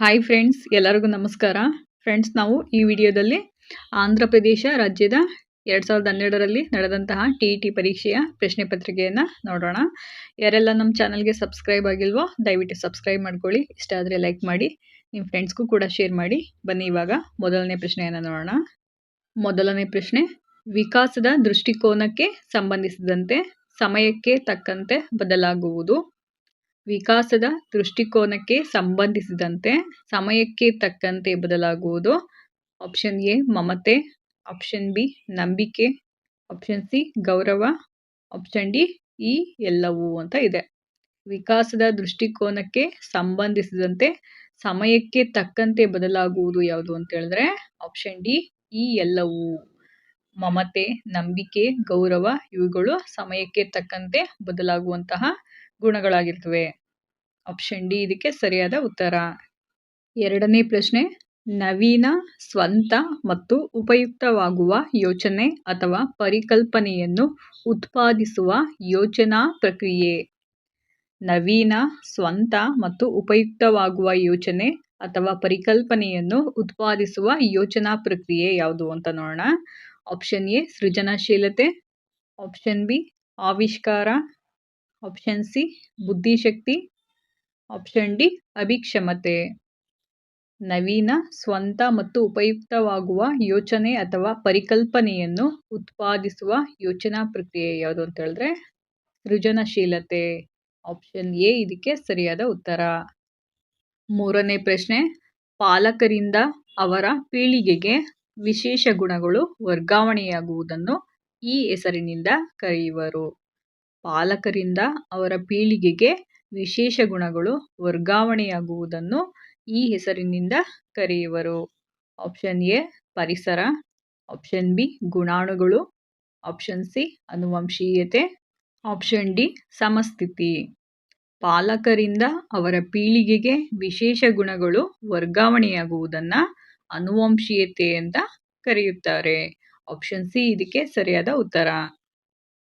Hi friends ಎಲ್ಲರಿಗೂ ನಮಸ್ಕಾರ. Friends ನಾವು ಈ ವಿಡಿಯೋದಲ್ಲಿ ಆಂಧ್ರ ಪ್ರದೇಶ ರಾಜ್ಯದ ಎರಡು ಸಾವಿರದ ಹನ್ನೆರಡರಲ್ಲಿ ನಡೆದಂತಹ ಟಿ ಟಿ ಪರೀಕ್ಷೆಯ ಪ್ರಶ್ನೆ ಪತ್ರಿಕೆಯನ್ನು ನೋಡೋಣ. ಯಾರೆಲ್ಲ ನಮ್ಮ ಚಾನಲ್ಗೆ ಸಬ್ಸ್ಕ್ರೈಬ್ ಆಗಿಲ್ವೋ, ದಯವಿಟ್ಟು ಸಬ್ಸ್ಕ್ರೈಬ್ ಮಾಡ್ಕೊಳ್ಳಿ. ಇಷ್ಟ ಆದರೆ ಲೈಕ್ ಮಾಡಿ ನಿಮ್ಮ ಫ್ರೆಂಡ್ಸ್ಗೂ ಕೂಡ ಶೇರ್ ಮಾಡಿ. ಬನ್ನಿ ಇವಾಗ ಮೊದಲನೇ ಪ್ರಶ್ನೆಯನ್ನು ನೋಡೋಣ. ಮೊದಲನೇ ಪ್ರಶ್ನೆ, ವಿಕಾಸದ ದೃಷ್ಟಿಕೋನಕ್ಕೆ ಸಂಬಂಧಿಸಿದಂತೆ ಸಮಯಕ್ಕೆ ತಕ್ಕಂತೆ ಬದಲಾಗುವುದು. ವಿಕಾಸದ ದೃಷ್ಟಿಕೋನಕ್ಕೆ ಸಂಬಂಧಿಸಿದಂತೆ ಸಮಯಕ್ಕೆ ತಕ್ಕಂತೆ ಬದಲಾಗುವುದು. ಆಪ್ಷನ್ ಎ ಮಮತೆ. ಆಪ್ಷನ್ ಬಿ ನಂಬಿಕೆ. ಆಪ್ಷನ್ ಸಿ ಗೌರವ. ಆಪ್ಷನ್ ಡಿ ಈ ಎಲ್ಲವೂ ಅಂತ ಇದೆ. ವಿಕಾಸದ ದೃಷ್ಟಿಕೋನಕ್ಕೆ ಸಂಬಂಧಿಸಿದಂತೆ ಸಮಯಕ್ಕೆ ತಕ್ಕಂತೆ ಬದಲಾಗುವುದು ಯಾವುದು ಅಂತ ಹೇಳಿದ್ರೆ ಆಪ್ಷನ್ ಡಿ ಈ ಎಲ್ಲವೂ. ಮಮತೆ, ನಂಬಿಕೆ, ಗೌರವ, ಇವುಗಳು ಸಮಯಕ್ಕೆ ತಕ್ಕಂತೆ ಬದಲಾಗುವಂತಹ ಗುಣಗಳಾಗಿರ್ತವೆ. ಆಪ್ಷನ್ ಡಿ ಇದಕ್ಕೆ ಸರಿಯಾದ ಉತ್ತರ. ಎರಡನೇ ಪ್ರಶ್ನೆ, ನವೀನ, ಸ್ವಂತ ಮತ್ತು ಉಪಯುಕ್ತವಾಗುವ ಯೋಚನೆ ಅಥವಾ ಪರಿಕಲ್ಪನೆಯನ್ನು ಉತ್ಪಾದಿಸುವ ಯೋಚನಾ ಪ್ರಕ್ರಿಯೆ. ನವೀನ, ಸ್ವಂತ ಮತ್ತು ಉಪಯುಕ್ತವಾಗುವ ಯೋಚನೆ ಅಥವಾ ಪರಿಕಲ್ಪನೆಯನ್ನು ಉತ್ಪಾದಿಸುವ ಯೋಚನಾ ಪ್ರಕ್ರಿಯೆ ಯಾವುದು ಅಂತ ನೋಡೋಣ. ಆಪ್ಷನ್ ಎ ಸೃಜನಶೀಲತೆ. ಆಪ್ಷನ್ ಬಿ ಆವಿಷ್ಕಾರ. ಆಪ್ಷನ್ ಸಿ ಬುದ್ಧಿಶಕ್ತಿ. ಆಪ್ಷನ್ ಡಿ ಅಭಿಕ್ಷಮತೆ. ನವೀನ, ಸ್ವಂತ ಮತ್ತು ಉಪಯುಕ್ತವಾಗುವ ಯೋಚನೆ ಅಥವಾ ಪರಿಕಲ್ಪನೆಯನ್ನು ಉತ್ಪಾದಿಸುವ ಯೋಚನಾ ಪ್ರಕ್ರಿಯೆ ಯಾವುದು ಅಂತ ಹೇಳಿದ್ರೆ, ಸೃಜನಶೀಲತೆ. ಆಪ್ಷನ್ ಎ ಇದಕ್ಕೆ ಸರಿಯಾದ ಉತ್ತರ. ಮೂರನೇ ಪ್ರಶ್ನೆ, ಪಾಲಕರಿಂದ ಅವರ ಪೀಳಿಗೆಗೆ ವಿಶೇಷ ಗುಣಗಳು ವರ್ಗಾವಣೆಯಾಗುವುದನ್ನು ಈ ಹೆಸರಿನಿಂದ ಕರೆಯುವರು. ಪಾಲಕರಿಂದ ಅವರ ಪೀಳಿಗೆಗೆ ವಿಶೇಷ ಗುಣಗಳು ವರ್ಗಾವಣೆಯಾಗುವುದನ್ನು ಈ ಹೆಸರಿನಿಂದ ಕರೆಯುವರು. ಆಪ್ಷನ್ ಎ, ಪರಿಸರ. ಆಪ್ಷನ್ ಬಿ, ಗುಣಾಣುಗಳು. ಆಪ್ಷನ್ ಸಿ, ಅನುವಂಶೀಯತೆ. ಆಪ್ಷನ್ ಡಿ, ಸಮಸ್ಥಿತಿ. ಪಾಲಕರಿಂದ ಅವರ ಪೀಳಿಗೆಗೆ ವಿಶೇಷ ಗುಣಗಳು ವರ್ಗಾವಣೆಯಾಗುವುದನ್ನು ಅನುವಂಶೀಯತೆ ಅಂತ ಕರೆಯುತ್ತಾರೆ. ಆಪ್ಷನ್ ಸಿ, ಇದಕ್ಕೆ ಸರಿಯಾದ ಉತ್ತರ.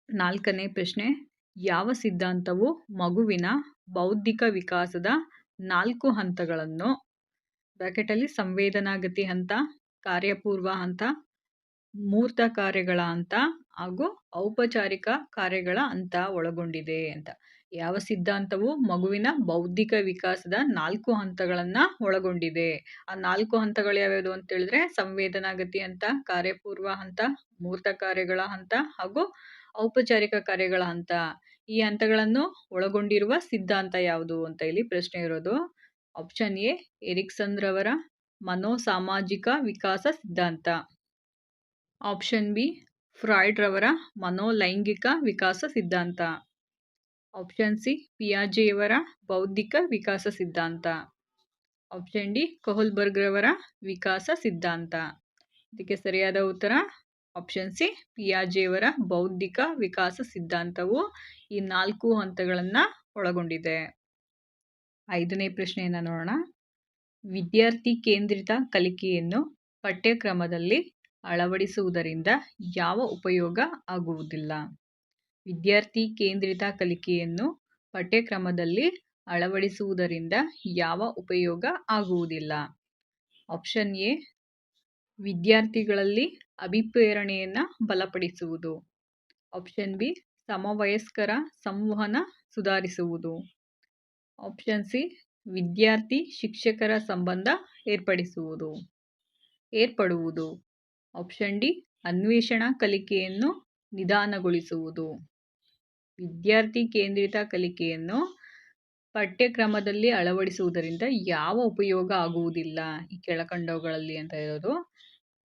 ನಾಲ್ಕನೇ ಪ್ರಶ್ನೆ, ಯಾವ ಸಿದ್ಧಾಂತವು ಮಗುವಿನ ಬೌದ್ಧಿಕ ವಿಕಾಸದ ನಾಲ್ಕು ಹಂತಗಳನ್ನು. ಬ್ರಾಕೆಟಲ್ಲಿ ಸಂವೇದನಾಗತಿ ಹಂತ, ಕಾರ್ಯಪೂರ್ವ ಹಂತ, ಮೂರ್ತ ಕಾರ್ಯಗಳ ಹಂತ ಹಾಗೂ ಔಪಚಾರಿಕ ಕಾರ್ಯಗಳ ಹಂತ ಒಳಗೊಂಡಿದೆ ಅಂತ. ಯಾವ ಸಿದ್ಧಾಂತವು ಮಗುವಿನ ಬೌದ್ಧಿಕ ವಿಕಾಸದ ನಾಲ್ಕು ಹಂತಗಳನ್ನು ಒಳಗೊಂಡಿದೆ? ಆ ನಾಲ್ಕು ಹಂತಗಳು ಯಾವ್ಯಾವುದು ಅಂತ ಹೇಳಿದ್ರೆ ಸಂವೇದನಾಗತಿ ಹಂತ, ಕಾರ್ಯಪೂರ್ವ ಹಂತ, ಮೂರ್ತ ಕಾರ್ಯಗಳ ಹಂತ ಹಾಗೂ ಔಪಚಾರಿಕ ಕಾರ್ಯಗಳ ಹಂತ. ಈ ಹಂತಗಳನ್ನು ಒಳಗೊಂಡಿರುವ ಸಿದ್ಧಾಂತ ಯಾವುದು ಅಂತ ಇಲ್ಲಿ ಪ್ರಶ್ನೆ ಇರೋದು. ಆಪ್ಷನ್ ಎ ಎರಿಕ್ಸನ್ ರವರ ಮನೋಸಾಮಾಜಿಕ ವಿಕಾಸ ಸಿದ್ಧಾಂತ. ಆಪ್ಷನ್ ಬಿ ಫ್ರಾಯ್ಡ್ ರವರ ಮನೋಲೈಂಗಿಕ ವಿಕಾಸ ಸಿದ್ಧಾಂತ. ಆಪ್ಷನ್ ಸಿ ಪಿಯಾಜೆಯವರ ಬೌದ್ಧಿಕ ವಿಕಾಸ ಸಿದ್ಧಾಂತ. ಆಪ್ಷನ್ ಡಿ ಕೊಹಲ್ಬರ್ಗ್ರವರ ವಿಕಾಸ ಸಿದ್ಧಾಂತ. ಇದಕ್ಕೆ ಸರಿಯಾದ ಉತ್ತರ ಆಪ್ಷನ್ ಸಿ ಪಿಯಾಜೆಯವರ ಬೌದ್ಧಿಕ ವಿಕಾಸ ಸಿದ್ಧಾಂತವು ಈ ನಾಲ್ಕು ಹಂತಗಳನ್ನು ಒಳಗೊಂಡಿದೆ. ಐದನೇ ಪ್ರಶ್ನೆಯನ್ನು ನೋಡೋಣ. ವಿದ್ಯಾರ್ಥಿ ಕೇಂದ್ರಿತ ಕಲಿಕೆಯನ್ನು ಪಠ್ಯಕ್ರಮದಲ್ಲಿ ಅಳವಡಿಸುವುದರಿಂದ ಯಾವ ಉಪಯೋಗ ಆಗುವುದಿಲ್ಲ? ವಿದ್ಯಾರ್ಥಿ ಕೇಂದ್ರಿತ ಕಲಿಕೆಯನ್ನು ಪಠ್ಯಕ್ರಮದಲ್ಲಿ ಅಳವಡಿಸುವುದರಿಂದ ಯಾವ ಉಪಯೋಗ ಆಗುವುದಿಲ್ಲ? ಆಪ್ಷನ್ ಎ ವಿದ್ಯಾರ್ಥಿಗಳಲ್ಲಿ ಅಭಿಪ್ರೇರಣೆಯನ್ನು ಬಲಪಡಿಸುವುದು. ಆಪ್ಷನ್ ಬಿ ಸಮವಯಸ್ಕರ ಸಂವಹನ ಸುಧಾರಿಸುವುದು. ಆಪ್ಷನ್ ಸಿ ವಿದ್ಯಾರ್ಥಿ ಶಿಕ್ಷಕರ ಸಂಬಂಧ ಏರ್ಪಡಿಸುವುದು. ಏರ್ಪಡುವುದು. ಆಪ್ಷನ್ ಡಿ ಅನ್ವೇಷಣಾ ಕಲಿಕೆಯನ್ನು ನಿಧಾನಗೊಳಿಸುವುದು. ವಿದ್ಯಾರ್ಥಿ ಕೇಂದ್ರಿತ ಕಲಿಕೆಯನ್ನು ಪಠ್ಯಕ್ರಮದಲ್ಲಿ ಅಳವಡಿಸುವುದರಿಂದ ಯಾವ ಉಪಯೋಗ ಆಗುವುದಿಲ್ಲ. ಈ ಕೆಳಕಂಡವುಗಳಲ್ಲಿ ಅಂತ ಇರೋದು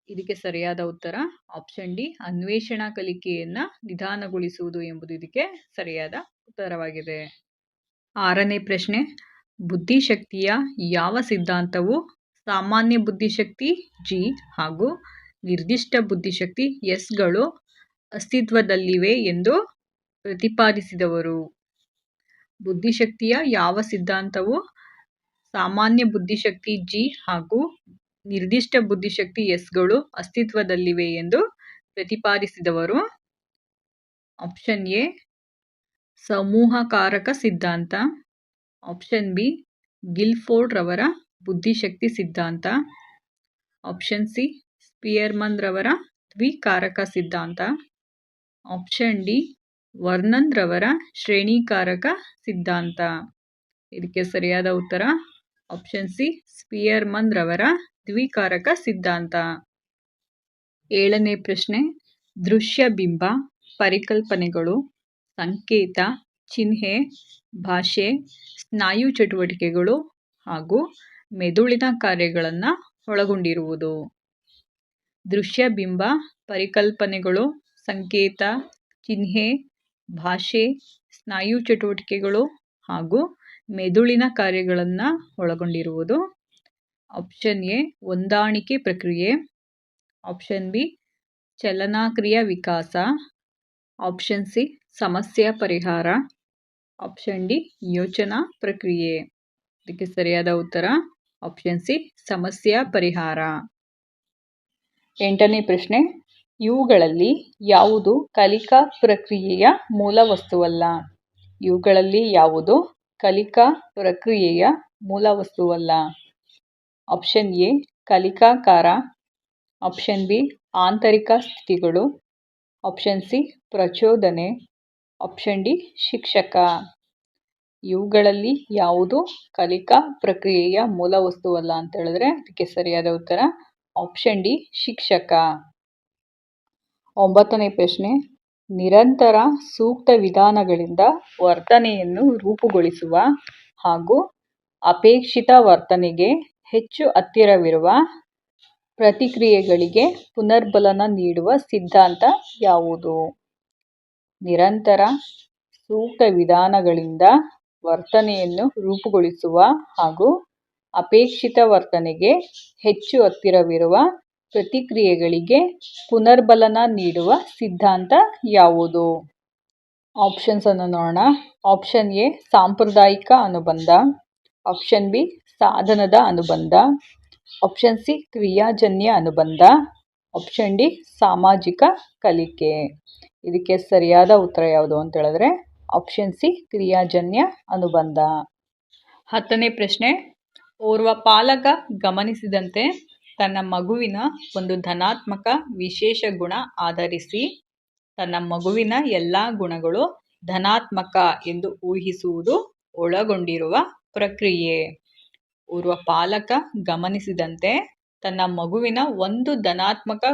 ಇದಕ್ಕೆ ಸರಿಯಾದ ಉತ್ತರ ಆಪ್ಷನ್ ಡಿ ಅನ್ವೇಷಣಾ ಕಲಿಕೆಯನ್ನು ನಿಧಾನಗೊಳಿಸುವುದು ಎಂಬುದು ಇದಕ್ಕೆ ಸರಿಯಾದ ಉತ್ತರವಾಗಿದೆ. ಆರನೇ ಪ್ರಶ್ನೆ, ಬುದ್ಧಿಶಕ್ತಿಯ ಯಾವ ಸಿದ್ಧಾಂತವು ಸಾಮಾನ್ಯ ಬುದ್ಧಿಶಕ್ತಿ ಜಿ ಹಾಗೂ ನಿರ್ದಿಷ್ಟ ಬುದ್ಧಿಶಕ್ತಿ ಎಸ್ಗಳು ಅಸ್ತಿತ್ವದಲ್ಲಿವೆ ಎಂದು ಪ್ರತಿಪಾದಿಸಿದವರು? ಬುದ್ಧಿಶಕ್ತಿಯ ಯಾವ ಸಿದ್ಧಾಂತವು ಸಾಮಾನ್ಯ ಬುದ್ಧಿಶಕ್ತಿ ಜಿ ಹಾಗೂ ನಿರ್ದಿಷ್ಟ ಬುದ್ಧಿಶಕ್ತಿ ಎಸ್ಗಳು ಅಸ್ತಿತ್ವದಲ್ಲಿವೆ ಎಂದು ಪ್ರತಿಪಾದಿಸಿದವರು. ಆಪ್ಷನ್ ಎ, ಸಮೂಹಕಾರಕ ಸಿದ್ಧಾಂತ. ಆಪ್ಷನ್ ಬಿ, ಗಿಲ್ಫೋರ್ಡ್ ರವರ ಬುದ್ಧಿಶಕ್ತಿ ಸಿದ್ಧಾಂತ. ಆಪ್ಷನ್ ಸಿ, ಸ್ಪಿಯರ್ಮನ್ ರವರ ದ್ವಿಕಾರಕ ಸಿದ್ಧಾಂತ. ಆಪ್ಷನ್ ಡಿ, ವರ್ನನ್ ರವರ ಶ್ರೇಣೀಕಾರಕ ಸಿದ್ಧಾಂತ. ಇದಕ್ಕೆ ಸರಿಯಾದ ಉತ್ತರ, ಆಪ್ಷನ್ ಸಿ, ಸ್ಪಿಯರ್ಮನ್ ರವರ ದ್ವಿಕಾರಕ ಸಿದ್ಧಾಂತ. ಏಳನೇ ಪ್ರಶ್ನೆ, ದೃಶ್ಯ ಬಿಂಬ, ಪರಿಕಲ್ಪನೆಗಳು, ಸಂಕೇತ, ಚಿಹ್ನೆ, ಭಾಷೆ, ಸ್ನಾಯು ಚಟುವಟಿಕೆಗಳು ಹಾಗೂ ಮೆದುಳಿನ ಕಾರ್ಯಗಳನ್ನು ಒಳಗೊಂಡಿರುವುದು. ದೃಶ್ಯ ಬಿಂಬ, ಪರಿಕಲ್ಪನೆಗಳು, ಸಂಕೇತ, ಚಿಹ್ನೆ, ಭಾಷೆ, ಸ್ನಾಯು ಚಟುವಟಿಕೆಗಳು ಹಾಗೂ ಮೆದುಳಿನ ಕಾರ್ಯಗಳನ್ನು ಒಳಗೊಂಡಿರುವುದು. ಆಪ್ಷನ್ ಎ ಹೊಂದಾಣಿಕೆ ಪ್ರಕ್ರಿಯೆ. ಆಪ್ಷನ್ ಬಿ ಚಲನಾಕ್ರಿಯ ವಿಕಾಸ. ಆಪ್ಷನ್ ಸಿ ಸಮಸ್ಯೆ ಪರಿಹಾರ. ಆಪ್ಷನ್ ಡಿ ಯೋಚನಾ ಪ್ರಕ್ರಿಯೆ. ಇದಕ್ಕೆ ಸರಿಯಾದ ಉತ್ತರ. ಆಪ್ಷನ್ ಸಿ ಸಮಸ್ಯೆ ಪರಿಹಾರ. ಎಂಟನೇ ಪ್ರಶ್ನೆ. ಇವುಗಳಲ್ಲಿ ಯಾವುದು ಕಲಿಕಾ ಪ್ರಕ್ರಿಯೆಯ ಮೂಲ ವಸ್ತುವಲ್ಲ? ಇವುಗಳಲ್ಲಿ ಯಾವುದು ಕಲಿಕಾ ಪ್ರಕ್ರಿಯೆಯ ಮೂಲ ವಸ್ತುವಲ್ಲ? ಆಪ್ಷನ್ ಎ ಕಲಿಕಾಕಾರ. ಆಪ್ಷನ್ ಬಿ ಆಂತರಿಕ ಸ್ಥಿತಿಗಳು. ಆಪ್ಷನ್ ಸಿ ಪ್ರಚೋದನೆ. ಆಪ್ಷನ್ ಡಿ ಶಿಕ್ಷಕ. ಇವುಗಳಲ್ಲಿ ಯಾವುದು ಕಲಿಕಾ ಪ್ರಕ್ರಿಯೆಯ ಮೂಲ ವಸ್ತುವಲ್ಲ ಅಂತ ಹೇಳಿದ್ರೆ ಅದಕ್ಕೆ ಸರಿಯಾದ ಉತ್ತರ ಆಪ್ಷನ್ ಡಿ ಶಿಕ್ಷಕ. ಒಂಬತ್ತನೇ ಪ್ರಶ್ನೆ, ನಿರಂತರ ಸೂಕ್ತ ವಿಧಾನಗಳಿಂದ ವರ್ತನೆಯನ್ನು ರೂಪುಗೊಳಿಸುವ ಹಾಗೂ ಅಪೇಕ್ಷಿತ ವರ್ತನೆಗೆ ಹೆಚ್ಚು ಹತ್ತಿರವಿರುವ ಪ್ರತಿಕ್ರಿಯೆಗಳಿಗೆ ಪುನರ್ಬಲನ ನೀಡುವ ಸಿದ್ಧಾಂತ ಯಾವುದು? ನಿರಂತರ ಸೂಕ್ತ ವಿಧಾನಗಳಿಂದ ವರ್ತನೆಯನ್ನು ರೂಪುಗೊಳಿಸುವ ಹಾಗೂ ಅಪೇಕ್ಷಿತ ವರ್ತನೆಗೆ ಹೆಚ್ಚು ಹತ್ತಿರವಿರುವ ಪ್ರತಿಕ್ರಿಯೆಗಳಿಗೆ ಪುನರ್ಬಲನ ನೀಡುವ ಸಿದ್ಧಾಂತ ಯಾವುದು? ಆಪ್ಷನ್ಸನ್ನು ನೋಡೋಣ. ಆಪ್ಷನ್ ಎ, ಸಾಂಪ್ರದಾಯಿಕ ಅನುಬಂಧ. ಆಪ್ಷನ್ ಬಿ ಸಾಧನದ ಅನುಬಂಧ. ಆಪ್ಷನ್ ಸಿ ಕ್ರಿಯಾಜನ್ಯ ಅನುಬಂಧ. ಆಪ್ಷನ್ ಡಿ ಸಾಮಾಜಿಕ ಕಲಿಕೆ. ಇದಕ್ಕೆ ಸರಿಯಾದ ಉತ್ತರ ಯಾವುದು ಅಂತ ಹೇಳಿದ್ರೆ ಆಪ್ಷನ್ ಸಿ ಕ್ರಿಯಾಜನ್ಯ ಅನುಬಂಧ. ಹತ್ತನೇ ಪ್ರಶ್ನೆ, ಓರ್ವ ಪಾಲಕ ಗಮನಿಸಿದಂತೆ ತನ್ನ ಮಗುವಿನ ಒಂದು ಧನಾತ್ಮಕ ವಿಶೇಷ ಗುಣ ಆಧರಿಸಿ ತನ್ನ ಮಗುವಿನ ಎಲ್ಲ ಗುಣಗಳು ಧನಾತ್ಮಕ ಎಂದು ಊಹಿಸುವುದು ಒಳಗೊಂಡಿರುವ ಪ್ರಕ್ರಿಯೆ. ಓರ್ವ ಪಾಲಕ ಗಮನಿಸಿದಂತೆ ತನ್ನ ಮಗುವಿನ ಒಂದು ಧನಾತ್ಮಕ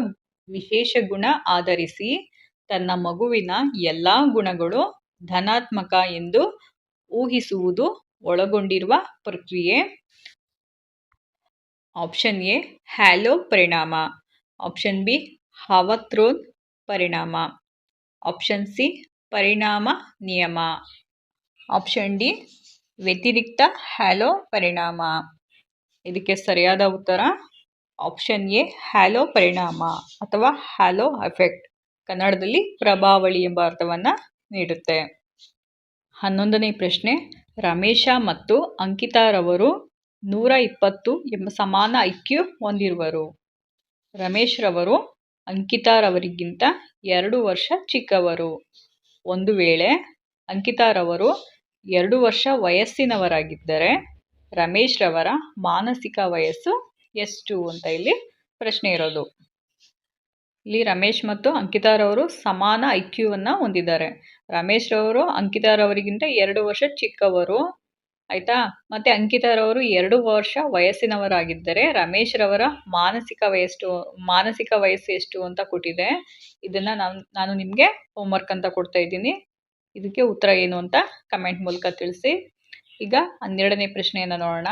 ವಿಶೇಷ ಗುಣ ಆಧರಿಸಿ ತನ್ನ ಮಗುವಿನ ಎಲ್ಲ ಗುಣಗಳು ಧನಾತ್ಮಕ ಎಂದು ಊಹಿಸುವುದು ಒಳಗೊಂಡಿರುವ ಪ್ರಕ್ರಿಯೆ. ಆಪ್ಷನ್ ಎ, ಹ್ಯಾಲೋ ಪರಿಣಾಮ. ಆಪ್ಷನ್ ಬಿ, ಹವತ್ರೋನ್ ಪರಿಣಾಮ. ಆಪ್ಷನ್ ಸಿ, ಪರಿಣಾಮ ನಿಯಮ. ಆಪ್ಷನ್ ಡಿ ವ್ಯತಿರಿಕ್ತ ಹ್ಯಾಲೋ ಪರಿಣಾಮ. ಇದಕ್ಕೆ ಸರಿಯಾದ ಉತ್ತರ ಆಪ್ಷನ್ ಎ, ಹ್ಯಾಲೋ ಪರಿಣಾಮ ಅಥವಾ ಹ್ಯಾಲೋ ಎಫೆಕ್ಟ್. ಕನ್ನಡದಲ್ಲಿ ಪ್ರಭಾವಳಿ ಎಂಬ ಅರ್ಥವನ್ನು ನೀಡುತ್ತೆ. ಹನ್ನೊಂದನೇ ಪ್ರಶ್ನೆ, ರಮೇಶ ಮತ್ತು ಅಂಕಿತಾರವರು ನೂರ ಇಪ್ಪತ್ತು ಎಂಬ ಸಮಾನ ಐಕ್ಯು ಹೊಂದಿರುವರು. ರಮೇಶ್ ರವರು ಅಂಕಿತಾರವರಿಗಿಂತ ಎರಡು ವರ್ಷ ಚಿಕ್ಕವರು. ಒಂದು ವೇಳೆ ಅಂಕಿತಾರವರು ಎರಡು ವರ್ಷ ವಯಸ್ಸಿನವರಾಗಿದ್ದರೆ ರಮೇಶ್ ರವರ ಮಾನಸಿಕ ವಯಸ್ಸು ಎಷ್ಟು ಅಂತ ಇಲ್ಲಿ ಪ್ರಶ್ನೆ ಇರೋದು. ಇಲ್ಲಿ ರಮೇಶ್ ಮತ್ತು ಅಂಕಿತಾರವರು ಸಮಾನ ಐ ಕ್ಯೂವನ್ನು ಹೊಂದಿದ್ದಾರೆ. ರಮೇಶ್ ರವರು ಅಂಕಿತಾರವರಿಗಿಂತ ಎರಡು ವರ್ಷ ಚಿಕ್ಕವರು. ಆಯಿತಾ? ಮತ್ತು ಅಂಕಿತಾರವರು ಎರಡು ವರ್ಷ ವಯಸ್ಸಿನವರಾಗಿದ್ದರೆ ರಮೇಶ್ ರವರ ಮಾನಸಿಕ ವಯಸ್ಸು ಮಾನಸಿಕ ವಯಸ್ಸು ಎಷ್ಟು ಅಂತ ಕೊಟ್ಟಿದೆ. ಇದನ್ನು ನಾನು ನಾನು ನಿಮಗೆ ಹೋಮ್ವರ್ಕ್ ಅಂತ ಕೊಡ್ತಾ ಇದ್ದೀನಿ. ಇದಕ್ಕೆ ಉತ್ತರ ಏನು ಅಂತ ಕಮೆಂಟ್ ಮೂಲಕ ತಿಳಿಸಿ. ಈಗ ಹನ್ನೆರಡನೇ ಪ್ರಶ್ನೆಯನ್ನು ನೋಡೋಣ.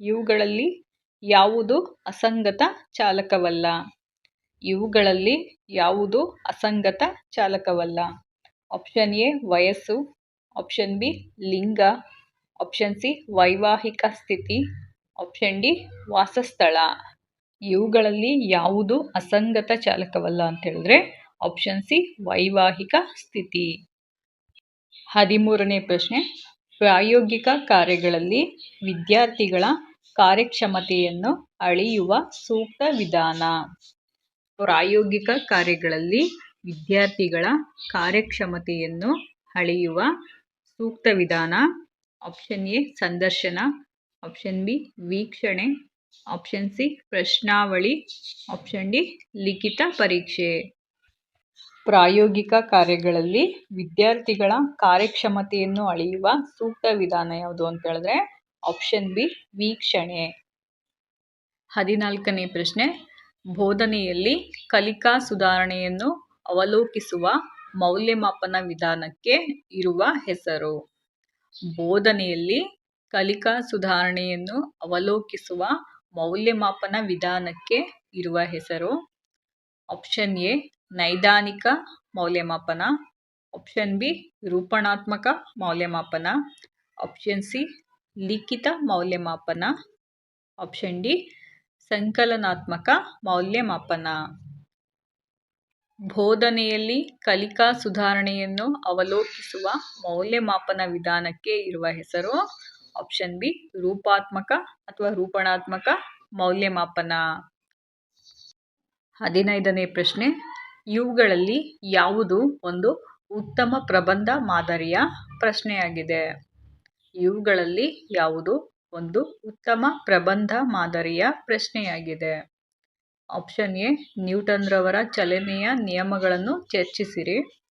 ಇವುಗಳಲ್ಲಿ ಯಾವುದು ಅಸಂಗತ ಚಾಲಕವಲ್ಲ? ಇವುಗಳಲ್ಲಿ ಯಾವುದು ಅಸಂಗತ ಚಾಲಕವಲ್ಲ? ಆಪ್ಷನ್ ಎ ವಯಸ್ಸು ಆಪ್ಷನ್ ಬಿ ಲಿಂಗ ಆಪ್ಷನ್ ಸಿ ವೈವಾಹಿಕ ಸ್ಥಿತಿ ಆಪ್ಷನ್ ಡಿ ವಾಸಸ್ಥಳ. ಇವುಗಳಲ್ಲಿ ಯಾವುದು ಅಸಂಗತ ಚಾಲಕವಲ್ಲ ಅಂತ ಹೇಳಿದ್ರೆ ಆಪ್ಷನ್ ಸಿ ವೈವಾಹಿಕ ಸ್ಥಿತಿ. ಹದಿಮೂರನೇ ಪ್ರಶ್ನೆ. ಪ್ರಾಯೋಗಿಕ ಕಾರ್ಯಗಳಲ್ಲಿ ವಿದ್ಯಾರ್ಥಿಗಳ ಕಾರ್ಯಕ್ಷಮತೆಯನ್ನು ಅಳೆಯುವ ಸೂಕ್ತ ವಿಧಾನ. ಪ್ರಾಯೋಗಿಕ ಕಾರ್ಯಗಳಲ್ಲಿ ವಿದ್ಯಾರ್ಥಿಗಳ ಕಾರ್ಯಕ್ಷಮತೆಯನ್ನು ಅಳೆಯುವ ಸೂಕ್ತ ವಿಧಾನ. ಆಪ್ಷನ್ ಎ, ಸಂದರ್ಶನ. ಆಪ್ಷನ್ ಬಿ, ವೀಕ್ಷಣೆ. ಆಪ್ಷನ್ ಸಿ, ಪ್ರಶ್ನಾವಳಿ. ಆಪ್ಷನ್ ಡಿ, ಲಿಖಿತ ಪರೀಕ್ಷೆ. ಪ್ರಾಯೋಗಿಕ ಕಾರ್ಯಗಳಲ್ಲಿ ವಿದ್ಯಾರ್ಥಿಗಳ ಕಾರ್ಯಕ್ಷಮತೆಯನ್ನು ಅಳೆಯುವ ಸೂಕ್ತ ವಿಧಾನ ಯಾವುದು ಅಂತ ಹೇಳಿದ್ರೆ ಆಪ್ಷನ್ ಬಿ ವೀಕ್ಷಣೆ. ಹದಿನಾಲ್ಕನೇ ಪ್ರಶ್ನೆ. ಬೋಧನೆಯಲ್ಲಿ ಕಲಿಕಾ ಸುಧಾರಣೆಯನ್ನು ಅವಲೋಕಿಸುವ ಮೌಲ್ಯಮಾಪನ ವಿಧಾನಕ್ಕೆ ಇರುವ ಹೆಸರು. ಬೋಧನೆಯಲ್ಲಿ ಕಲಿಕಾ ಸುಧಾರಣೆಯನ್ನು ಅವಲೋಕಿಸುವ ಮೌಲ್ಯಮಾಪನ ವಿಧಾನಕ್ಕೆ ಇರುವ ಹೆಸರು. ಆಪ್ಷನ್ ಎ ನೈದಾನಿಕ ಮೌಲ್ಯಮಾಪನ ಆಪ್ಷನ್ ಬಿ ರೂಪಣಾತ್ಮಕ ಮೌಲ್ಯಮಾಪನ ಆಪ್ಷನ್ ಸಿ ಲಿಖಿತ ಮೌಲ್ಯಮಾಪನ ಆಪ್ಷನ್ ಡಿ ಸಂಕಲನಾತ್ಮಕ ಮೌಲ್ಯಮಾಪನ. ಬೋಧನೆಯಲ್ಲಿ ಕಲಿಕಾ ಸುಧಾರಣೆಯನ್ನು ಅವಲೋಕಿಸುವ ಮೌಲ್ಯಮಾಪನ ವಿಧಾನಕ್ಕೆ ಇರುವ ಹೆಸರು ಆಪ್ಷನ್ ಬಿ ರೂಪಾತ್ಮಕ ಅಥವಾ ರೂಪಣಾತ್ಮಕ ಮೌಲ್ಯಮಾಪನ. ಹದಿನೈದನೇ ಪ್ರಶ್ನೆ. ಇವುಗಳಲ್ಲಿ ಯಾವುದು ಒಂದು ಉತ್ತಮ ಪ್ರಬಂಧ ಮಾದರಿಯ ಪ್ರಶ್ನೆಯಾಗಿದೆ. ಇವುಗಳಲ್ಲಿ ಯಾವುದು ಒಂದು ಉತ್ತಮ ಪ್ರಬಂಧ ಮಾದರಿಯ ಪ್ರಶ್ನೆಯಾಗಿದೆ. ಆಪ್ಷನ್ ಎ, ನ್ಯೂಟನ್ರವರ ಚಲನೆಯ ನಿಯಮಗಳನ್ನು ಚರ್ಚಿಸಿರಿ.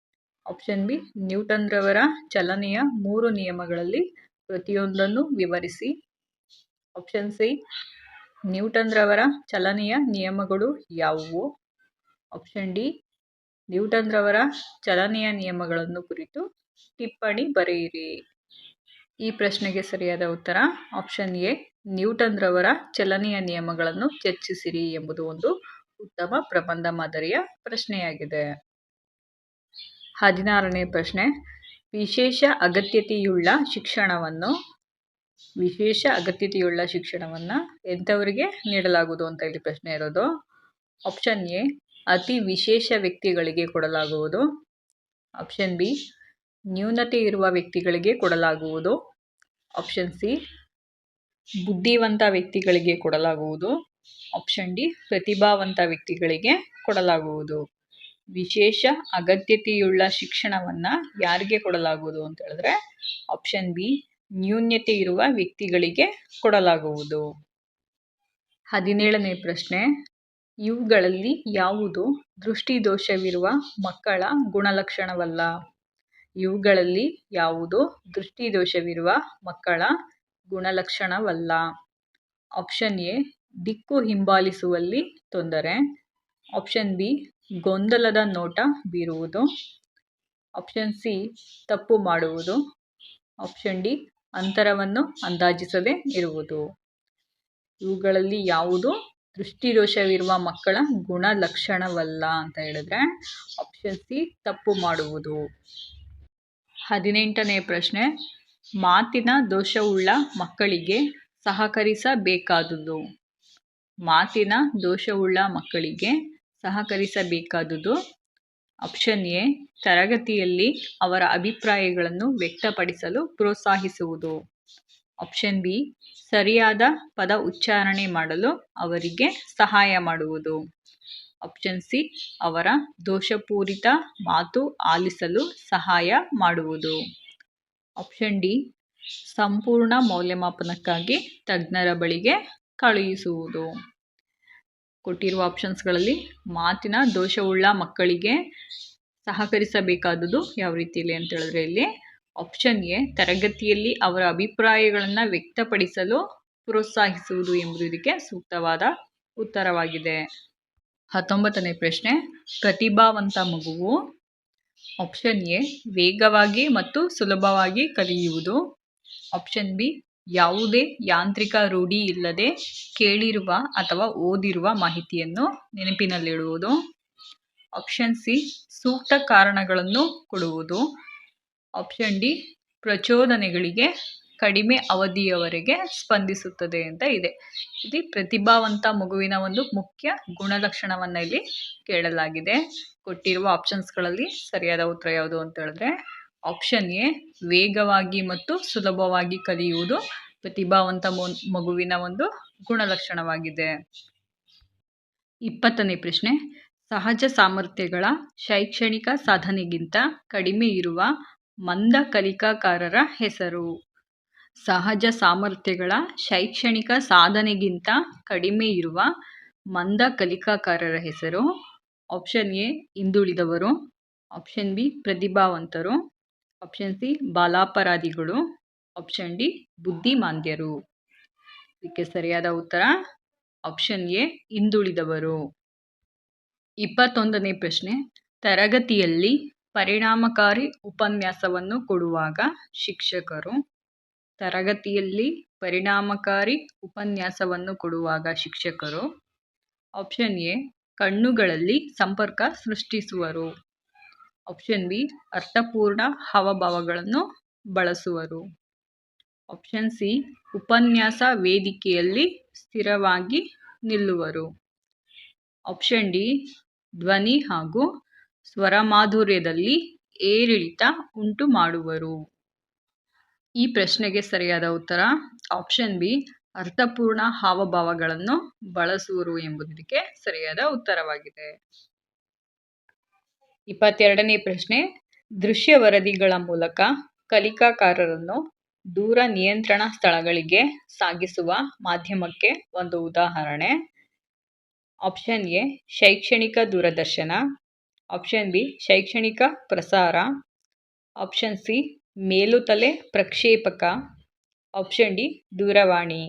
ಆಪ್ಷನ್ ಬಿ, ನ್ಯೂಟನ್ರವರ ಚಲನೆಯ ಮೂರು ನಿಯಮಗಳಲ್ಲಿ ಪ್ರತಿಯೊಂದನ್ನು ವಿವರಿಸಿ. ಆಪ್ಷನ್ ಸಿ, ನ್ಯೂಟನ್ರವರ ಚಲನೆಯ ನಿಯಮಗಳು ಯಾವುವು? ಆಪ್ಷನ್ ಡಿ ನ್ಯೂಟನ್ ರವರ ಚಲನೆಯ ನಿಯಮಗಳನ್ನು ಕುರಿತು ಟಿಪ್ಪಣಿ ಬರೆಯಿರಿ. ಈ ಪ್ರಶ್ನೆಗೆ ಸರಿಯಾದ ಉತ್ತರ ಆಪ್ಷನ್ ಎ ನ್ಯೂಟನ್ ರವರ ಚಲನೆಯ ನಿಯಮಗಳನ್ನು ಚರ್ಚಿಸಿರಿ ಎಂಬುದು ಒಂದು ಉತ್ತಮ ಪ್ರಬಂಧ ಮಾದರಿಯ ಪ್ರಶ್ನೆಯಾಗಿದೆ. ಹದಿನಾರನೇ ಪ್ರಶ್ನೆ, ವಿಶೇಷ ಅಗತ್ಯತೆಯುಳ್ಳ ಶಿಕ್ಷಣವನ್ನು, ವಿಶೇಷ ಅಗತ್ಯತೆಯುಳ್ಳ ಶಿಕ್ಷಣವನ್ನು ಎಂಥವರಿಗೆ ನೀಡಲಾಗುವುದು ಅಂತ ಇಲ್ಲಿ ಪ್ರಶ್ನೆ ಇರೋದು? ಆಪ್ಷನ್ ಎ ಅತಿ ವಿಶೇಷ ವ್ಯಕ್ತಿಗಳಿಗೆ ಕೊಡಲಾಗುವುದು. ಆಪ್ಷನ್ ಬಿ ನ್ಯೂನತೆ ಇರುವ ವ್ಯಕ್ತಿಗಳಿಗೆ ಕೊಡಲಾಗುವುದು. ಆಪ್ಷನ್ ಸಿ ಬುದ್ಧಿವಂತ ವ್ಯಕ್ತಿಗಳಿಗೆ ಕೊಡಲಾಗುವುದು. ಆಪ್ಷನ್ ಡಿ ಪ್ರತಿಭಾವಂತ ವ್ಯಕ್ತಿಗಳಿಗೆ ಕೊಡಲಾಗುವುದು. ವಿಶೇಷ ಅಗತ್ಯತೆಯುಳ್ಳ ಶಿಕ್ಷಣವನ್ನು ಯಾರಿಗೆ ಕೊಡಲಾಗುವುದು ಅಂತ ಹೇಳಿದ್ರೆ ಆಪ್ಷನ್ ಬಿ ನ್ಯೂನ್ಯತೆ ಇರುವ ವ್ಯಕ್ತಿಗಳಿಗೆ ಕೊಡಲಾಗುವುದು. ಹದಿನೇಳನೇ ಪ್ರಶ್ನೆ ಇವುಗಳಲ್ಲಿ ಯಾವುದು ದೃಷ್ಟಿದೋಷವಿರುವ ಮಕ್ಕಳ ಗುಣಲಕ್ಷಣವಲ್ಲ? ಇವುಗಳಲ್ಲಿ ಯಾವುದು ದೃಷ್ಟಿದೋಷವಿರುವ ಮಕ್ಕಳ ಗುಣಲಕ್ಷಣವಲ್ಲ? ಆಪ್ಷನ್ ಎ, ದಿಕ್ಕು ಹಿಂಬಾಲಿಸುವಲ್ಲಿ ತೊಂದರೆ. ಆಪ್ಷನ್ ಬಿ, ಗೊಂದಲದ ನೋಟ ಬೀರುವುದು. ಆಪ್ಷನ್ ಸಿ, ತಪ್ಪು ಮಾಡುವುದು. ಆಪ್ಷನ್ ಡಿ, ಅಂತರವನ್ನು ಅಂದಾಜಿಸದೆ ಇರುವುದು. ಇವುಗಳಲ್ಲಿ ಯಾವುದು ದೃಷ್ಟಿದೋಷವಿರುವ ಮಕ್ಕಳ ಗುಣಲಕ್ಷಣವಲ್ಲ ಅಂತ ಹೇಳಿದ್ರೆ ಆಪ್ಷನ್ ಸಿ ತಪ್ಪು ಮಾಡುವುದು. ಹದಿನೆಂಟನೇ ಪ್ರಶ್ನೆ, ಮಾತಿನ ದೋಷವುಳ್ಳ ಮಕ್ಕಳಿಗೆ ಸಹಕರಿಸಬೇಕಾದುದು. ಮಾತಿನ ದೋಷವುಳ್ಳ ಮಕ್ಕಳಿಗೆ ಸಹಕರಿಸಬೇಕಾದುದು. ಆಪ್ಷನ್ ಎ ತರಗತಿಯಲ್ಲಿ ಅವರ ಅಭಿಪ್ರಾಯಗಳನ್ನು ವ್ಯಕ್ತಪಡಿಸಲು ಪ್ರೋತ್ಸಾಹಿಸುವುದು. ಆಪ್ಷನ್ ಬಿ ಸರಿಯಾದ ಪದ ಉಚ್ಚಾರಣೆ ಮಾಡಲು ಅವರಿಗೆ ಸಹಾಯ ಮಾಡುವುದು. ಆಪ್ಷನ್ ಸಿ ಅವರ ದೋಷಪೂರಿತ ಮಾತು ಆಲಿಸಲು ಸಹಾಯ ಮಾಡುವುದು. ಆಪ್ಷನ್ ಡಿ ಸಂಪೂರ್ಣ ಮೌಲ್ಯಮಾಪನಕ್ಕಾಗಿ ತಜ್ಞರ ಬಳಿಗೆ ಕಳುಹಿಸುವುದು. ಕೊಟ್ಟಿರುವ ಆಪ್ಷನ್ಸ್ಗಳಲ್ಲಿ ಮಾತಿನ ದೋಷವುಳ್ಳ ಮಕ್ಕಳಿಗೆ ಸಹಕರಿಸಬೇಕಾದುದು ಯಾವ ರೀತಿಯಲ್ಲಿ ಅಂತ ಹೇಳಿದ್ರೆ ಇಲ್ಲಿ ಆಪ್ಷನ್ ಎ ತರಗತಿಯಲ್ಲಿ ಅವರ ಅಭಿಪ್ರಾಯಗಳನ್ನು ವ್ಯಕ್ತಪಡಿಸಲು ಪ್ರೋತ್ಸಾಹಿಸುವುದು ಎಂಬುದು ಇದಕ್ಕೆ ಸೂಕ್ತವಾದ ಉತ್ತರವಾಗಿದೆ. ಹತ್ತೊಂಬತ್ತನೇ ಪ್ರಶ್ನೆ, ಪ್ರತಿಭಾವಂತ ಮಗುವು ಆಪ್ಷನ್ ಎ ವೇಗವಾಗಿ ಮತ್ತು ಸುಲಭವಾಗಿ ಕಲಿಯುವುದು. ಆಪ್ಷನ್ ಬಿ, ಯಾವುದೇ ಯಾಂತ್ರಿಕ ರೂಢಿ ಇಲ್ಲದೆ ಕೇಳಿರುವ ಅಥವಾ ಓದಿರುವ ಮಾಹಿತಿಯನ್ನು ನೆನಪಿನಲ್ಲಿಡುವುದು. ಆಪ್ಷನ್ ಸಿ, ಸೂಕ್ತ ಕಾರಣಗಳನ್ನು ಕೊಡುವುದು. ಆಪ್ಷನ್ ಡಿ ಪ್ರಚೋದನೆಗಳಿಗೆ ಕಡಿಮೆ ಅವಧಿಯವರೆಗೆ ಸ್ಪಂದಿಸುತ್ತದೆ ಅಂತ ಇದೆ. ಇಲ್ಲಿ ಪ್ರತಿಭಾವಂತ ಮಗುವಿನ ಒಂದು ಮುಖ್ಯ ಗುಣಲಕ್ಷಣವನ್ನು ಇಲ್ಲಿ ಕೇಳಲಾಗಿದೆ. ಕೊಟ್ಟಿರುವ ಆಪ್ಷನ್ಸ್ಗಳಲ್ಲಿ ಸರಿಯಾದ ಉತ್ತರ ಯಾವುದು ಅಂತ ಹೇಳಿದ್ರೆ ಆಪ್ಷನ್ ಎ ವೇಗವಾಗಿ ಮತ್ತು ಸುಲಭವಾಗಿ ಕಲಿಯುವುದು ಪ್ರತಿಭಾವಂತ ಮಗುವಿನ ಒಂದು ಗುಣಲಕ್ಷಣವಾಗಿದೆ. ಇಪ್ಪತ್ತನೇ ಪ್ರಶ್ನೆ, ಸಹಜ ಸಾಮರ್ಥ್ಯಗಳ ಶೈಕ್ಷಣಿಕ ಸಾಧನೆಗಿಂತ ಕಡಿಮೆ ಇರುವ ಮಂದ ಕಲಿಕಾಕಾರರ ಹೆಸರು. ಸಹಜ ಸಾಮರ್ಥ್ಯಗಳ ಶೈಕ್ಷಣಿಕ ಸಾಧನೆಗಿಂತ ಕಡಿಮೆ ಇರುವ ಮಂದ ಕಲಿಕಾಕಾರರ ಹೆಸರು. ಆಪ್ಷನ್ ಎ, ಹಿಂದುಳಿದವರು. ಆಪ್ಷನ್ ಬಿ, ಪ್ರತಿಭಾವಂತರು. ಆಪ್ಷನ್ ಸಿ, ಬಾಲಾಪರಾಧಿಗಳು. ಆಪ್ಷನ್ ಡಿ, ಬುದ್ಧಿಮಾಂದ್ಯರು. ಇದಕ್ಕೆ ಸರಿಯಾದ ಉತ್ತರ ಆಪ್ಷನ್ ಎ, ಹಿಂದುಳಿದವರು. ಇಪ್ಪತ್ತೊಂದನೇ ಪ್ರಶ್ನೆ. ತರಗತಿಯಲ್ಲಿ ಪರಿಣಾಮಕಾರಿ ಉಪನ್ಯಾಸವನ್ನು ಕೊಡುವಾಗ ಶಿಕ್ಷಕರು ತರಗತಿಯಲ್ಲಿ ಪರಿಣಾಮಕಾರಿ ಉಪನ್ಯಾಸವನ್ನು ಕೊಡುವಾಗ ಶಿಕ್ಷಕರು ಆಪ್ಷನ್ ಎ ಕಣ್ಣುಗಳಲ್ಲಿ ಸಂಪರ್ಕ ಸೃಷ್ಟಿಸುವರು. ಆಪ್ಷನ್ ಬಿ ಅರ್ಥಪೂರ್ಣ ಹಾವಭಾವಗಳನ್ನು ಬಳಸುವರು. ಆಪ್ಷನ್ ಸಿ ಉಪನ್ಯಾಸ ವೇದಿಕೆಯಲ್ಲಿ ಸ್ಥಿರವಾಗಿ ನಿಲ್ಲುವರು. ಆಪ್ಷನ್ ಡಿ ಧ್ವನಿ ಹಾಗೂ ಸ್ವರಮಾಧುರ್ಯದಲ್ಲಿ ಏರಿಳಿತ ಉಂಟು ಮಾಡುವರು. ಈ ಪ್ರಶ್ನೆಗೆ ಸರಿಯಾದ ಉತ್ತರ ಆಪ್ಷನ್ ಬಿ ಅರ್ಥಪೂರ್ಣ ಹಾವಭಾವಗಳನ್ನು ಬಳಸುವರು ಎಂಬುದಕ್ಕೆ ಸರಿಯಾದ ಉತ್ತರವಾಗಿದೆ. ಇಪ್ಪತ್ತೆರಡನೇ ಪ್ರಶ್ನೆ, ದೃಶ್ಯ ವರದಿಗಳ ಮೂಲಕ ಕಲಿಕಾಕಾರರನ್ನು ದೂರ ನಿಯಂತ್ರಣ ಸ್ಥಳಗಳಿಗೆ ಸಾಗಿಸುವ ಮಾಧ್ಯಮಕ್ಕೆ ಒಂದು ಉದಾಹರಣೆ. ಆಪ್ಷನ್ ಎ ಶೈಕ್ಷಣಿಕ ದೂರದರ್ಶನ. ಆಪ್ಷನ್ ಬಿ, ಶೈಕ್ಷಣಿಕ ಪ್ರಸಾರ. ಆಪ್ಷನ್ ಸಿ, ಮೇಲುತಲೆ ಪ್ರಕ್ಷೇಪಕ. ಆಪ್ಷನ್ ಡಿ, ದೂರವಾಣಿ.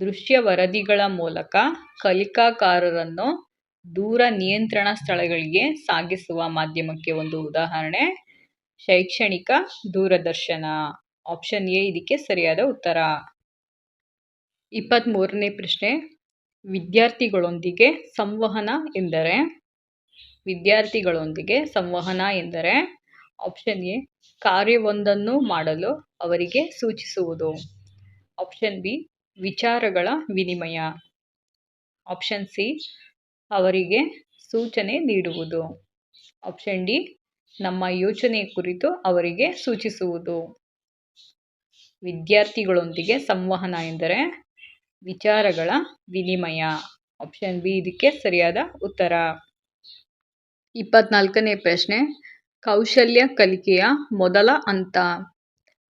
ದೃಶ್ಯ ವರದಿಗಳ ಮೂಲಕ ಕಲಿಕಾಕಾರರನ್ನು ದೂರ ನಿಯಂತ್ರಣ ಸ್ಥಳಗಳಿಗೆ ಸಾಗಿಸುವ ಮಾಧ್ಯಮಕ್ಕೆ ಒಂದು ಉದಾಹರಣೆ. ಶೈಕ್ಷಣಿಕ ದೂರದರ್ಶನ. ಆಪ್ಷನ್ ಎ, ಇದಕ್ಕೆ ಸರಿಯಾದ ಉತ್ತರ. ಇಪ್ಪತ್ತ್ಮೂರನೇ ಪ್ರಶ್ನೆ. ವಿದ್ಯಾರ್ಥಿಗಳೊಂದಿಗೆ ಸಂವಹನ ಎಂದರೆ? ವಿದ್ಯಾರ್ಥಿಗಳೊಂದಿಗೆ ಸಂವಹನ ಎಂದರೆ ಆಪ್ಷನ್ ಎ, ಕಾರ್ಯವೊಂದನ್ನು ಮಾಡಲು ಅವರಿಗೆ ಸೂಚಿಸುವುದು. ಆಪ್ಷನ್ ಬಿ, ವಿಚಾರಗಳ ವಿನಿಮಯ. ಆಪ್ಷನ್ ಸಿ, ಅವರಿಗೆ ಸೂಚನೆ ನೀಡುವುದು. ಆಪ್ಷನ್ ಡಿ, ನಮ್ಮ ಯೋಚನೆ ಕುರಿತು ಅವರಿಗೆ ಸೂಚಿಸುವುದು. ವಿದ್ಯಾರ್ಥಿಗಳೊಂದಿಗೆ ಸಂವಹನ ಎಂದರೆ ವಿಚಾರಗಳ ವಿನಿಮಯ. ಆಪ್ಷನ್ ಬಿ, ಇದಕ್ಕೆ ಸರಿಯಾದ ಉತ್ತರ. ಇಪ್ಪತ್ನಾಲ್ಕನೇ ಪ್ರಶ್ನೆ. ಕೌಶಲ್ಯ ಕಲಿಕೆಯ ಮೊದಲ ಹಂತ.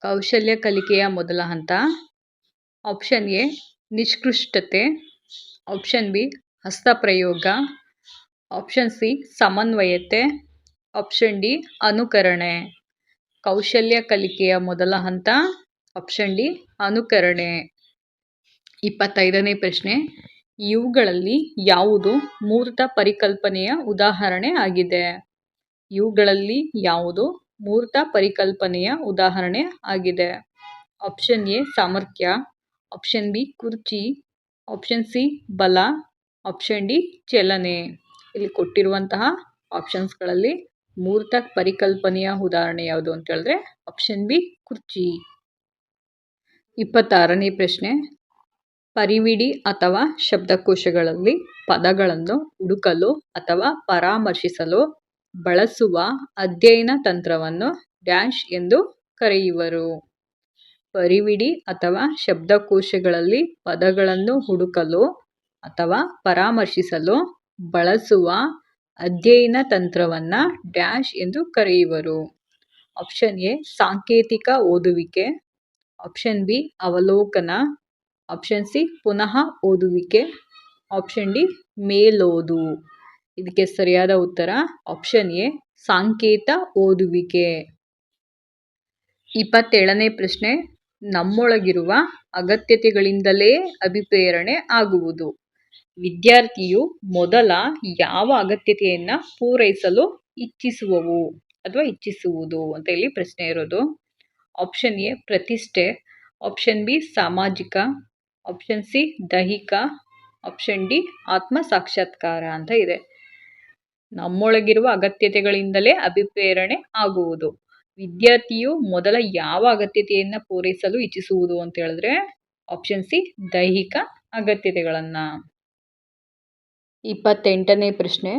ಕೌಶಲ್ಯ ಕಲಿಕೆಯ ಮೊದಲ ಹಂತ. ಆಪ್ಷನ್ ಎ, ನಿಷ್ಕೃಷ್ಟತೆ. ಆಪ್ಷನ್ ಬಿ, ಹಸ್ತಪ್ರಯೋಗ. ಆಪ್ಷನ್ ಸಿ, ಸಮನ್ವಯತೆ. ಆಪ್ಷನ್ ಡಿ, ಅನುಕರಣೆ. ಕೌಶಲ್ಯ ಕಲಿಕೆಯ ಮೊದಲ ಹಂತ. ಆಪ್ಷನ್ ಡಿ, ಅನುಕರಣೆ. ಇಪ್ಪತ್ತೈದನೇ ಪ್ರಶ್ನೆ. ಇವುಗಳಲ್ಲಿ ಯಾವುದು ಮೂರ್ತ ಪರಿಕಲ್ಪನೆಯ ಉದಾಹರಣೆ ಆಗಿದೆ? ಇವುಗಳಲ್ಲಿ ಯಾವುದು ಮೂರ್ತ ಪರಿಕಲ್ಪನೆಯ ಉದಾಹರಣೆ ಆಗಿದೆ? ಆಪ್ಷನ್ ಎ, ಸಾಮರ್ಥ್ಯ. ಆಪ್ಷನ್ ಬಿ, ಕುರ್ಚಿ. ಆಪ್ಷನ್ ಸಿ, ಬಲ. ಆಪ್ಷನ್ ಡಿ, ಚಲನೆ. ಇಲ್ಲಿ ಕೊಟ್ಟಿರುವಂತಹ ಆಪ್ಷನ್ಸ್ಗಳಲ್ಲಿ ಮೂರ್ತ ಪರಿಕಲ್ಪನೆಯ ಉದಾಹರಣೆ ಯಾವುದು ಅಂತ ಹೇಳಿದ್ರೆ ಆಪ್ಷನ್ ಬಿ, ಕುರ್ಚಿ. ಇಪ್ಪತ್ತಾರನೇ ಪ್ರಶ್ನೆ. ಪರಿವಿಡಿ ಅಥವಾ ಶಬ್ದಕೋಶಗಳಲ್ಲಿ ಪದಗಳನ್ನು ಹುಡುಕಲು ಅಥವಾ ಪರಾಮರ್ಶಿಸಲು ಬಳಸುವ ಅಧ್ಯಯನ ತಂತ್ರವನ್ನು ಡ್ಯಾಶ್ ಎಂದು ಕರೆಯುವರು. ಪರಿವಿಡಿ ಅಥವಾ ಶಬ್ದಕೋಶಗಳಲ್ಲಿ ಪದಗಳನ್ನು ಹುಡುಕಲು ಅಥವಾ ಪರಾಮರ್ಶಿಸಲು ಬಳಸುವ ಅಧ್ಯಯನ ತಂತ್ರವನ್ನು ಡ್ಯಾಶ್ ಎಂದು ಕರೆಯುವರು. ಆಪ್ಷನ್ ಎ, ಸಾಂಕೇತಿಕ ಓದುವಿಕೆ. ಆಪ್ಷನ್ ಬಿ, ಅವಲೋಕನ. ಆಪ್ಷನ್ ಸಿ ಪುನಃ ಓದುವಿಕೆ. ಆಪ್ಷನ್ ಡಿ ಮೇಲೋದು. ಇದಕ್ಕೆ ಸರಿಯಾದ ಉತ್ತರ ಆಪ್ಷನ್ ಎ ಸಾಂಕೇತ ಓದುವಿಕೆ. ಇಪ್ಪತ್ತೇಳನೇ ಪ್ರಶ್ನೆ, ನಮ್ಮೊಳಗಿರುವ ಅಗತ್ಯತೆಗಳಿಂದಲೇ ಅಭಿಪ್ರೇರಣೆ ಆಗುವುದು. ವಿದ್ಯಾರ್ಥಿಯು ಮೊದಲ ಯಾವ ಅಗತ್ಯತೆಯನ್ನು ಪೂರೈಸಲು ಇಚ್ಛಿಸುವವು ಅಥವಾ ಇಚ್ಛಿಸುವುದು ಅಂತ ಇಲ್ಲಿ ಪ್ರಶ್ನೆ ಇರೋದು. ಆಪ್ಷನ್ ಎ ಪ್ರತಿಷ್ಠೆ. ಆಪ್ಷನ್ ಬಿ ಸಾಮಾಜಿಕ. ಆಪ್ಷನ್ ಸಿ ದೈಹಿಕ ಆಪ್ಷನ್ ಡಿ ಆತ್ಮ ಸಾಕ್ಷಾತ್ಕಾರ ಅಂತ ಇದೆ ನಮ್ಮೊಳಗಿರುವ ಅಗತ್ಯತೆಗಳಿಂದಲೇ ಅಭಿಪ್ರೇರಣೆ ಆಗುವುದು. ವಿದ್ಯಾರ್ಥಿಯು ಮೊದಲ ಯಾವ ಅಗತ್ಯತೆಯನ್ನು ಪೂರೈಸಲು ಇಚ್ಛಿಸುವುದು ಅಂತ ಹೇಳಿದ್ರೆ ಆಪ್ಷನ್ ಸಿ ದೈಹಿಕ ಅಗತ್ಯತೆಗಳನ್ನು. ಇಪ್ಪತ್ತೆಂಟನೇ ಪ್ರಶ್ನೆ.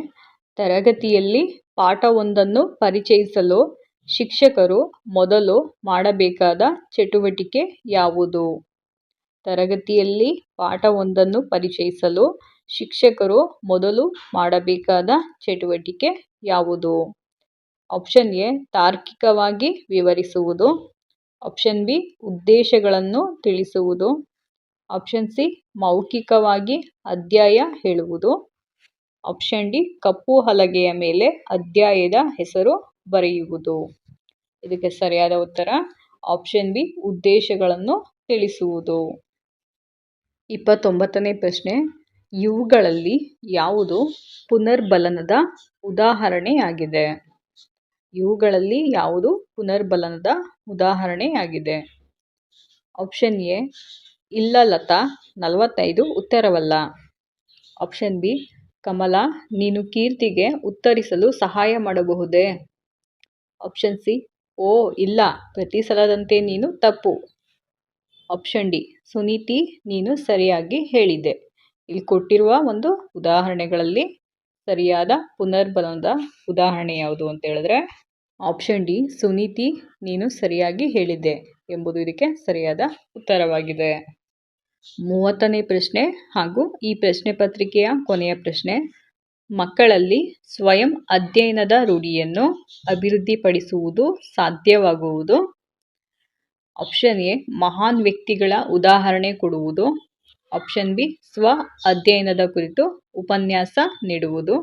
ತರಗತಿಯಲ್ಲಿ ಪಾಠವೊಂದನ್ನು ಪರಿಚಯಿಸಲು ಶಿಕ್ಷಕರು ಮೊದಲು ಮಾಡಬೇಕಾದ ಚಟುವಟಿಕೆ ಯಾವುದು? ತರಗತಿಯಲ್ಲಿ ಪಾಠವೊಂದನ್ನು ಪರಿಚಯಿಸಲು ಶಿಕ್ಷಕರು ಮೊದಲು ಮಾಡಬೇಕಾದ ಚಟುವಟಿಕೆ ಯಾವುದು? ಆಪ್ಷನ್ ಎ, ತಾರ್ಕಿಕವಾಗಿ ವಿವರಿಸುವುದು. ಆಪ್ಷನ್ ಬಿ, ಉದ್ದೇಶಗಳನ್ನು ತಿಳಿಸುವುದು. ಆಪ್ಷನ್ ಸಿ, ಮೌಖಿಕವಾಗಿ ಅಧ್ಯಾಯ ಹೇಳುವುದು. ಆಪ್ಷನ್ ಡಿ, ಕಪ್ಪು ಹಲಗೆಯ ಮೇಲೆ ಅಧ್ಯಾಯದ ಹೆಸರು ಬರೆಯುವುದು. ಇದಕ್ಕೆ ಸರಿಯಾದ ಉತ್ತರ, ಆಪ್ಷನ್ ಬಿ, ಉದ್ದೇಶಗಳನ್ನು ತಿಳಿಸುವುದು. ಇಪ್ಪತ್ತೊಂಬತ್ತನೇ ಪ್ರಶ್ನೆ. ಇವುಗಳಲ್ಲಿ ಯಾವುದು ಪುನರ್ಬಲನದ ಉದಾಹರಣೆಯಾಗಿದೆ? ಇವುಗಳಲ್ಲಿ ಯಾವುದು ಪುನರ್ಬಲನದ ಉದಾಹರಣೆಯಾಗಿದೆ? ಆಪ್ಷನ್ ಎ, ಇಲ್ಲ ಲತಾ, ನಲವತ್ತೈದು ಉತ್ತರವಲ್ಲ. ಆಪ್ಷನ್ ಬಿ, ಕಮಲ, ನೀನು ಕೀರ್ತಿಗೆ ಉತ್ತರಿಸಲು ಸಹಾಯ ಮಾಡಬಹುದೇ? ಆಪ್ಷನ್ ಸಿ, ಓ, ಇಲ್ಲ, ಪ್ರತಿ ಸಲದಂತೆ ನೀನು ತಪ್ಪು. ಆಪ್ಷನ್ ಡಿ ಸುನೀತಿ, ನೀನು ಸರಿಯಾಗಿ ಹೇಳಿದೆ. ಇಲ್ಲಿ ಕೊಟ್ಟಿರುವ ಒಂದು ಉದಾಹರಣೆಗಳಲ್ಲಿ ಸರಿಯಾದ ಪುನರ್ಬಲದ ಉದಾಹರಣೆ ಯಾವುದು ಅಂತ ಹೇಳಿದ್ರೆ ಆಪ್ಷನ್ ಡಿ ಸುನೀತಿ, ನೀನು ಸರಿಯಾಗಿ ಹೇಳಿದ್ದೆ ಎಂಬುದು ಇದಕ್ಕೆ ಸರಿಯಾದ ಉತ್ತರವಾಗಿದೆ. ಮೂವತ್ತನೇ ಪ್ರಶ್ನೆ ಹಾಗೂ ಈ ಪ್ರಶ್ನೆ ಪತ್ರಿಕೆಯ ಕೊನೆಯ ಪ್ರಶ್ನೆ, ಮಕ್ಕಳಲ್ಲಿ ಸ್ವಯಂ ಅಧ್ಯಯನದ ರೂಢಿಯನ್ನು ಅಭಿವೃದ್ಧಿಪಡಿಸುವುದು ಸಾಧ್ಯವಾಗುವುದು? ಆಪ್ಷನ್ ಎ ಮಹಾನ್ ವ್ಯಕ್ತಿಗಳ ಉದಾಹರಣೆ ಕೊಡುವುದು. ಆಪ್ಷನ್ ಬಿ ಸ್ವ ಅಧ್ಯಯನದ ಕುರಿತು ಉಪನ್ಯಾಸ ನೀಡುವುದು.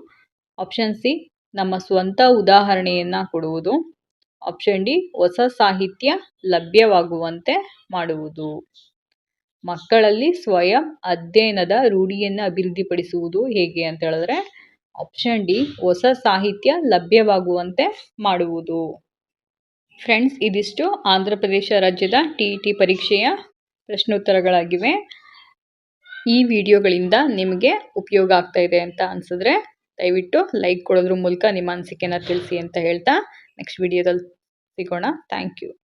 ಆಪ್ಷನ್ ಸಿ ನಮ್ಮ ಸ್ವಂತ ಉದಾಹರಣೆಯನ್ನು ಕೊಡುವುದು. ಆಪ್ಷನ್ ಡಿ ಹೊಸ ಸಾಹಿತ್ಯ ಲಭ್ಯವಾಗುವಂತೆ ಮಾಡುವುದು. ಮಕ್ಕಳಲ್ಲಿ ಸ್ವಯಂ ಅಧ್ಯಯನದ ರೂಢಿಯನ್ನು ಅಭಿವೃದ್ಧಿಪಡಿಸುವುದು ಹೇಗೆ ಅಂತ ಹೇಳಿದ್ರೆ ಆಪ್ಷನ್ ಡಿ ಹೊಸ ಸಾಹಿತ್ಯ ಲಭ್ಯವಾಗುವಂತೆ ಮಾಡುವುದು. ಫ್ರೆಂಡ್ಸ್, ಇದಿಷ್ಟು. ಆಂಧ್ರ ಪ್ರದೇಶ ರಾಜ್ಯದ ಟಿ ಇ ಟಿ ಪರೀಕ್ಷೆಯ ಪ್ರಶ್ನೋತ್ತರಗಳಾಗಿವೆ. ಈ ವಿಡಿಯೋಗಳಿಂದ ನಿಮಗೆ ಉಪಯೋಗ ಆಗ್ತಾ ಇದೆ ಅಂತ ಅನಿಸಿದ್ರೆ, ದಯವಿಟ್ಟು ಲೈಕ್ ಕೊಡೋದ್ರ ಮೂಲಕ ನಿಮ್ಮ ಅನಿಸಿಕೆನ ತಿಳಿಸಿ ಅಂತ ಹೇಳ್ತಾ ನೆಕ್ಸ್ಟ್ ವಿಡಿಯೋದಲ್ಲಿ ಸಿಗೋಣ. Thank you.